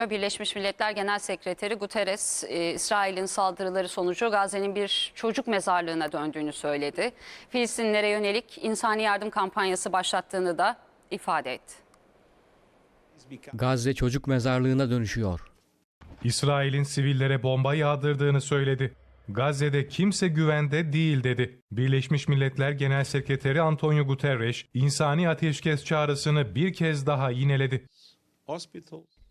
Birleşmiş Milletler Genel Sekreteri Guterres, e, İsrail'in saldırıları sonucu Gazze'nin bir çocuk mezarlığına döndüğünü söyledi. Filistinlilere yönelik insani yardım kampanyası başlattığını da ifade etti. Gazze çocuk mezarlığına dönüşüyor. İsrail'in sivillere bomba yağdırdığını söyledi. Gazze'de kimse güvende değil dedi. Birleşmiş Milletler Genel Sekreteri Antonio Guterres, insani ateşkes çağrısını bir kez daha yineledi.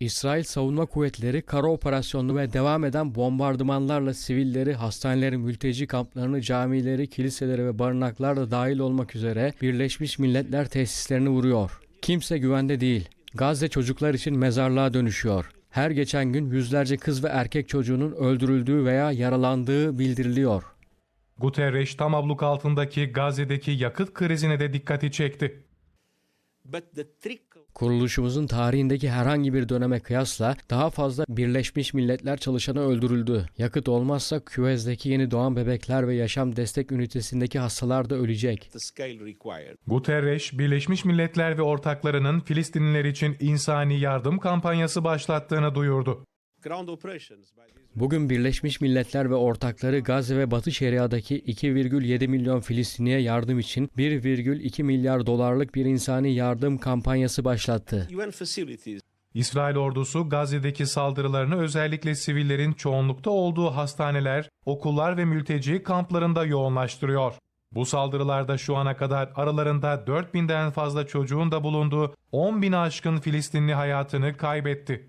İsrail Savunma Kuvvetleri kara operasyonlu ve devam eden bombardımanlarla sivilleri, hastaneleri, mülteci kamplarını, camileri, kiliseleri ve barınaklar da dahil olmak üzere Birleşmiş Milletler tesislerini vuruyor. Kimse güvende değil. Gazze çocuklar için mezarlığa dönüşüyor. Her geçen gün yüzlerce kız ve erkek çocuğunun öldürüldüğü veya yaralandığı bildiriliyor. Guterres tam abluk altındaki Gazze'deki yakıt krizine de dikkati çekti. But the trickle Kuruluşumuzun tarihindeki herhangi bir döneme kıyasla daha fazla Birleşmiş Milletler çalışanı öldürüldü. Yakıt olmazsa küvezdeki yeni doğan bebekler ve yaşam destek ünitesindeki hastalar da ölecek. Guterres, Birleşmiş Milletler ve ortaklarının Filistinliler için insani yardım kampanyası başlattığını duyurdu. Bugün Birleşmiş Milletler ve ortakları Gazze ve Batı Şeria'daki 2,7 milyon Filistinliye yardım için 1,2 milyar dolarlık bir insani yardım kampanyası başlattı. İsrail ordusu Gazze'deki saldırılarını özellikle sivillerin çoğunlukta olduğu hastaneler, okullar ve mülteci kamplarında yoğunlaştırıyor. Bu saldırılarda şu ana kadar aralarında 4000'den fazla çocuğun da bulunduğu 10 bin aşkın Filistinli hayatını kaybetti.